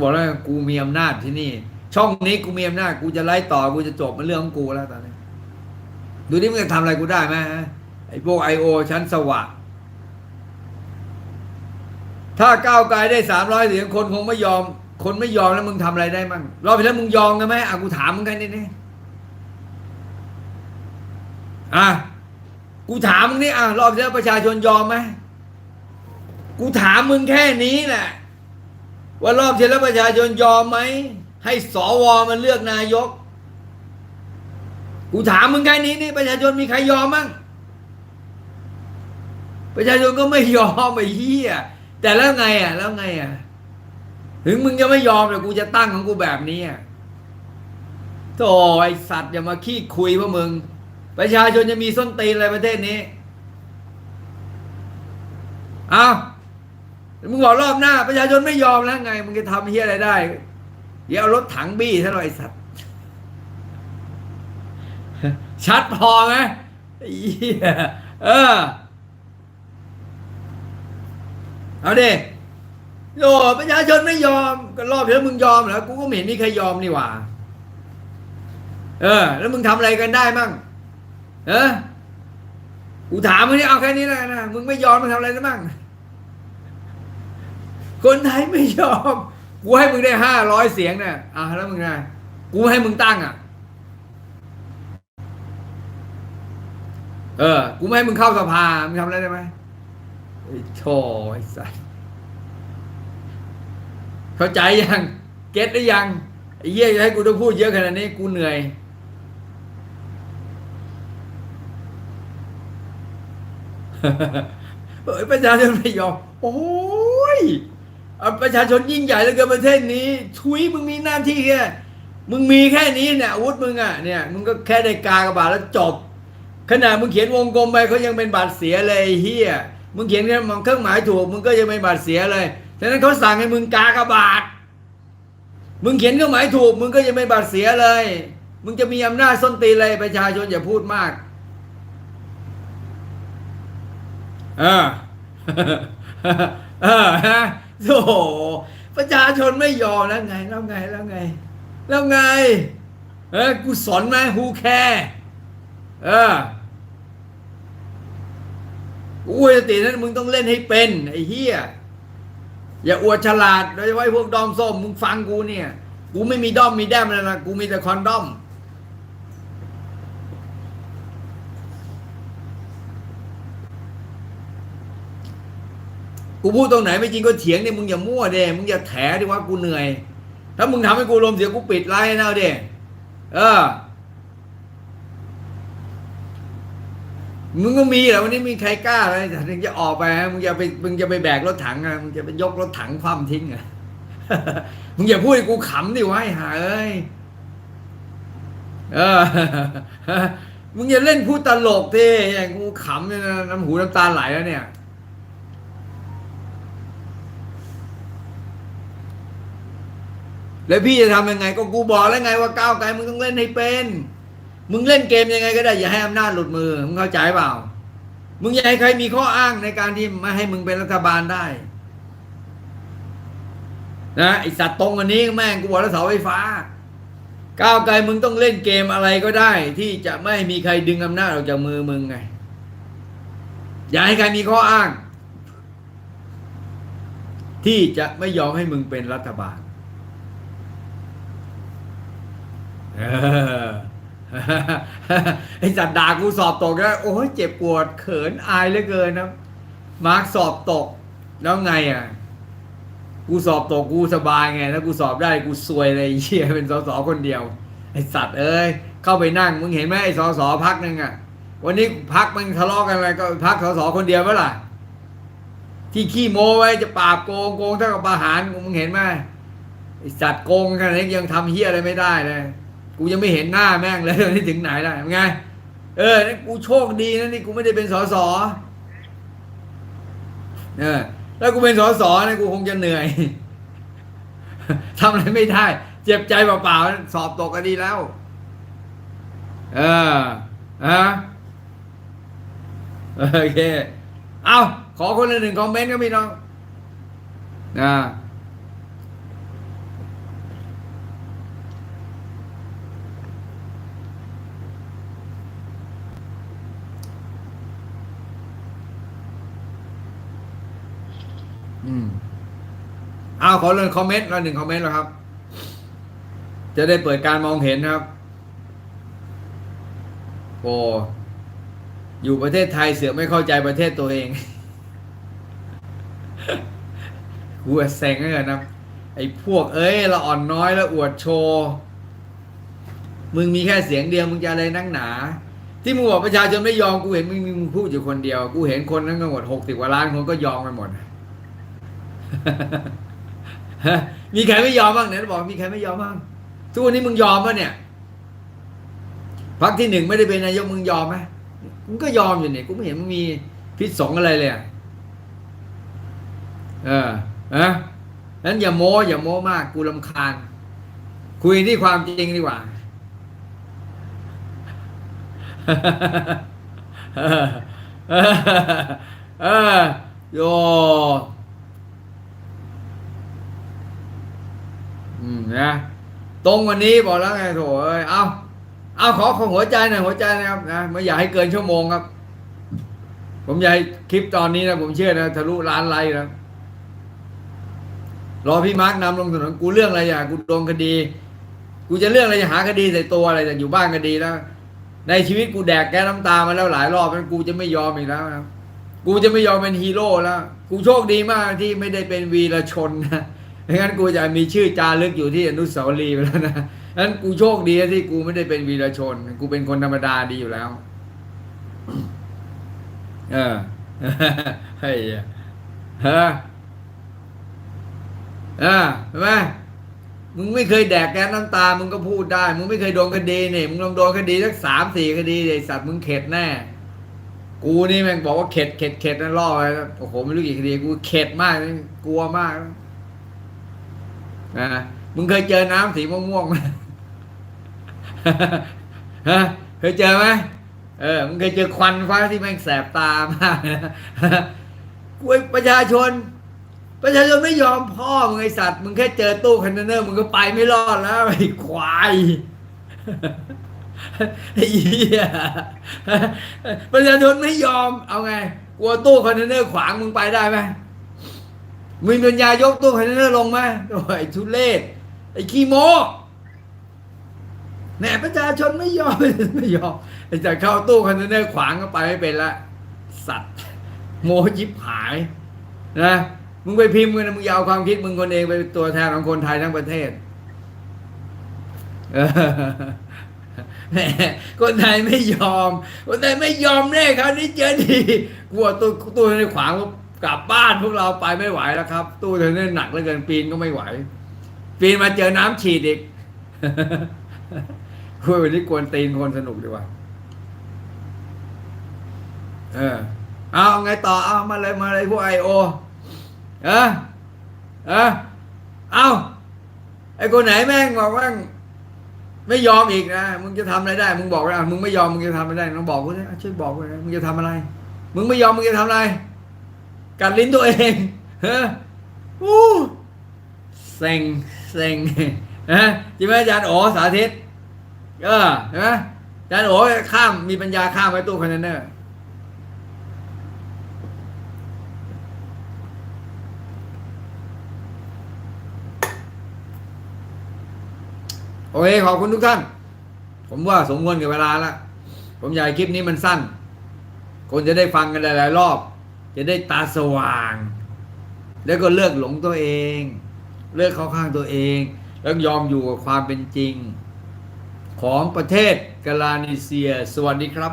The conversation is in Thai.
บอกแล้วกูมีอำนาจที่นี่ ช่องนี้กูมีอำนาจกูจะไล่ต่อกูจะจบมันเรื่องของกูแล้วตอนนี้ ดูนี่มึงจะทำอะไรกูได้ไหมฮะไอ้พวกไอโอชั้นสวะถ้าก้าวไกลได้สามร้อยเสียงคนคงไม่ยอม คนไม่ยอมแล้วมึงทำอะไรได้มั่งรอบที่แล้วมึงยอมกันไหมอะกูถามมึงแค่นี้นี่อะกูถามมึงนี่อะรอบที่แล้วประชาชนยอมไหมกูถามมึงแค่นี้แหละ ว่ารอบที่แล้วประชาชนยอมไหม ให้สวมันเลือกนายก กูถามมึงแค่นี้นี่ประชาชนมีใครยอมมั้งประชาชนก็ไม่ยอมไอ้เหี้ยแต่แล้วไงอะ แล้วไงอะ ถึงมึงจะไม่ยอมแต่กูจะตั้งของกูแบบนี้อะโธ่ไอสัตว์อย่ามาขี้คุยพวกมึง ประชาชนจะมีส้นตีนอะไรประเทศนี้ เอา มึงบอกรอบหน้า ประชาชนไม่ยอมแล้วไง มึงจะทำเฮียอะไรได้ เดี๋ยวเอารถถังบี้ซะหน่อยไอสัตว์ ชัดพอไหมเหี้ยเออ เอาดิโยประชาชนไม่ยอม ก็รอบที่แล้วมึงยอมเหรอ กูก็ไม่เห็นมีใครยอมนี่หว่า เออ แล้วมึงทำอะไรกันได้มั่งเออกูถามมึงนี่เอาแค่นี้แล้วนนะมึงไม่ยอมมึงทำอะไรได้มั่ง คนไทยไม่ยอม กูให้มึงได้ห้าร้อยเสียงเนี่ยอะแล้วมึงไง กูให้มึงตั้งอะ เออ กูไม่ให้มึงเข้าสภา มึงทำอะไรได้ไหมไอ้โชไอ้สัสเข้าใจยัง เก็ตหรือยังไอ้เหี้ยจะให้กูต้องพูดเยอะขนาดนี้ กูเหนื่อยเอ้ยประชาชนไม่ยอม โอ้ย ประชาชนยิ่งใหญ่เลือเกินประเทศนี้ทุยมึงมีหน้าที่แค่มึงมีแค่นี้เนี่ยอาวุธมึงอะเนี่ยมึงก็แค่ได้กากระบาดแล้วจบขนาดมึงเขียนวงกลมไปเขายังเป็นบาดเสียเลยเฮียมึงเขียนเครื่องหมายถูกมึงก็ยังเป็นบาดเสียเลยฉะนั้นเขาสั่งให้มึงกากระบาทมึงเขียนเครื่องหมายถูก มึงก็ยังไม่บาดเสียเลย มึงจะมีอำนาจส้นตีนอะไรประชาชนอย่าพูดมากออเออฮะ โธ่ประชาชนไม่ยอมแล้วไง แล้วไงแล้วไง แล้วไง เออกูสอนไหมฮูแคร์เออกูอวยสตินั้นมึงต้องเล่นให้เป็น ไอ้เฮียอย่าอวดฉลาดโดยเฉพาะไอ้พวกดอมส้มมึงฟังกูเนี่ย กูไม่มีด้อมมีแดมเลยนะกูมีแต่คอนดอม กูพูดตรงไหนไม่จริงก็เถียงเนี่ยมึงอย่ามั่วเด้มึงอย่าแถดิว่ากูเหนื่อย ถ้ามึงทำให้กูลมเสียกูปิดไลน์นะเด้เออ มึงก็มีแหละวันนี้มีใครกล้าไหมถึงจะออกไปมึงจะไปมึงจะไปแบกรถถังอะมึงจะไปยกรถถังคว่ำทิ้งอะมึงอย่าพูดกูขำดิวะไอ้ห่าเอ้ยเออมึงอย่าเล่นพูดตลกดิอย่างกูขำเนี่ยน้ำหูน้ำตาไหลแล้วเนี่ย แล้วพี่จะทำยังไงก็กูบอกแล้วไงว่าก้าวไกลมึงต้องเล่นให้เป็น มึงเล่นเกมยังไงก็ได้อย่าให้อำนาจหลุดมือมึงเข้าใจเปล่า มึงอย่าให้ใครมีข้ออ้างในการที่ไม่ให้มึงเป็นรัฐบาลได้ นะไอสัตว์ตรงอันนี้แม่งกูบอกแล้วเสาไฟฟ้า ก้าวไกลมึงต้องเล่นเกมอะไรก็ได้ ที่จะไม่ให้มีใครดึงอำนาจออกจากมือมึงไง อย่าให้ใครมีข้ออ้าง ที่จะไม่ยอมให้มึงเป็นรัฐบาล เออไอ้จัดด่ากูสอบตกแล้วโอ้ยเจ็บปวดเขินอายเหลือเกินนะมาร์กสอบตก แล้วไงอะ กูสอบตกกูสบายไงถ้ากูสอบได้กูซวยเลยเหี้ยเป็นสสคนเดียว ไอ้สัตว์เอ้ยเข้าไปนั่งมึงเห็นไหมไอ้สสพักหนึ่งอะ วันนี้พักมันทะเลาะกันอะไรก็พักสสคนเดียวเมื่อไหร่ะที่ขี้โม้ไว้จะปราบโกงโกงเท่ากับประหารมึงเห็นไหมไอ้สัตว์โกงขนาดนี้ยังทำเหี้ยอะไรไม่ได้เลย กูยังไม่เห็นหน้าแม่งเลยนี่ถึงไหนแล้วไง เออนี่กูโชคดีนะนี่กูไม่ได้เป็นสสเออถ้ากูเป็นสสนี่กูคงจะเหนื่อยทำอะไรไม่ได้ เจ็บใจเปล่าๆสอบตกก็ดีแล้ว เออฮะโอเค เอาขอคนละหนึ่งคอมเมนต์ก็พี่น้องนะาขอเรื่องคอมเมนต์ละหนึ่งคอมเมนต์แล้วครับ จะได้เปิดการมองเห็นครับโอ้อยู่ประเทศไทยเสือไม่เข้าใจประเทศตัวเองกูอะเซ็งเลยนะไอ้พวกเอ้ยละอ่อนน้อยแล้วอวดโชว์มึงมีแค่เสียงเดียวมึงจะอะไรนั่งหนา ที่มึงบอกประชาชนไม่ยอมกูเห็นมึงมึงพูดอยู่คนเดียว กูเห็นคนทั้งหมดหกสิบกว่าล้านคนก็ยอมไปหมด มีใครไม่ยอมบ้างเนี่ยบอกมีใครไม่ยอมบ้างทุกวันนี้มึงยอมปะเนี่ยพักที่หนึ่งไม่ได้เป็นนายกมึงยอมไหมมึงก็ยอมอยู่เนี่ยกูไม่เห็นมึงมีพิษสงอะไรเลยอะเออนะนั้นอย่าโม้อย่าโม้มากกูลำคาญ คุยที่ความจริงดีกว่าเออเออโย อืมนะ ตรงวันนี้บอกแล้วไงโถเอ้ยเอาเอาขอของหัวใจหน่อยหัวใจนะครับนะไม่อยากให้เกินชั่วโมงครับ ผมอยากคลิปตอนนี้นะผมเชื่อนะทะลุล้านไลค์นะรอพี่มาร์กนำลงถนนกูเรื่องอะไรอย่างกูโดนคดี กูจะเรื่องอะไรจะหาคดีใส่ตัวอะไรแต่อยู่บ้านก็ดีแล้วในชีวิตกูแดกแก้น้ำตามาแล้วหลายรอบแล้วกูจะไม่ยอมอีกแล้วนะกูจะไม่ยอมเป็นฮีโร่แล้ว กูโชคดีมากที่ไม่ได้เป็นวีรชนนะ ไม่งั้นกูจะมีชื่อจารึกอยู่ที่อนุสาวรีย์ไปแล้วนะนั้นกูโชคดีที่กูไม่ได้เป็นวีรชน กูเป็นคนธรรมดาดีอยู่แล้ว เออเฮ้ยเฮ้ยเออเห็นไหมมึงไม่เคยแดกแก๊สน้ำตา มึงก็พูดได้ มึงไม่เคยโดนคดีเนี่ยมึงลองโดนคดีสักสามสี่คดีไอ้สัตว์มึงเข็ดแน่ กูนี่แม่งบอกว่าเข็ดเข็ดเข็ดนั่นล่อไปโอ้โหไม่รู้กี่คดี กูเข็ดมาก กลัวมาก นะมึงเคยเจอน้ำสีม่วงๆไหมฮะเคยเจอไหมเออมึงเคยเจอควันฟ้าที่แม่งแสบตามากกูประชาชน ประชาชนไม่ยอมพ่อมึงไอสัตว์มึงแค่เจอตู้คอนเทนเนอร์มึงก็ไปไม่รอดแล้วไอ้ควายไอ้เหี้ยประชาชนไม่ยอมเอาไง กลัวตู้คอนเทนเนอร์ขวางมึงไปได้ไหม มึงปัญญายกตู้คอนเทนเนอร์ลงไหมโอ้ยไอ้ทุเรศไอ้ขี้โมแหนประชาชนไม่ยอมไม่ยอมไอ้จะเข้าตู้คอนเทนเนอร์ขวางก็ไปไม่เป็นละ สัตว์ โมยิบหายนะมึงไปพิมพ์กันมึงอยาวความคิดมึงคนเองไปนตัวแทนของคนไทยทั้งประเทศแหมคนไทยไม่ยอม คนไทยไม่ยอมแน่คราวนี้เจอดีกลัวตู้ตู้ในขวาง กลับบ้านพวกเราไปไม่ไหวแล้วครับ ตู้เธอเนี่ยหนักเหลือเกินปีนก็ไม่ไหว ปีนมาเจอน้ำฉีดอีกคุยวันนี้กวนตีนคนสนุกดีกว่า เออ เอาไงต่อเอามาเลยมาเลยพวกไอโอเออเออเอาไอคนไหนแม่งบอกว่าไม่ยอมอีกนะมึงจะทำอะไรได้ มึงบอกว่ามึงไม่ยอมมึงจะทำอะไรได้ต้องบอกกูนะช่วยบอกกูนะมึงจะทำอะไร มึงไม่ยอมมึงจะทำอะไร กัดลิ้นตัวเองเฮ้อู้เซ็งเซ็งนะจริงไหมอาจารย์โอสาธิตเออเห็นไหมอาจารย์โอข้ามมีปัญญาข้ามไปตู้คอนเทนเนอร์โอเคขอบคุณทุกท่าน ผมว่าสมควรกับเวลาแล้วผมอยากให้คลิปนี้มันสั้น คนจะได้ฟังกันหลายๆรอบ จะได้ตาสว่าง แล้วก็เลิกหลงตัวเอง เลิกเข้าข้างตัวเอง แล้วยอมอยู่กับความเป็นจริง ของประเทศกาลานิเซีย สวัสดีครับ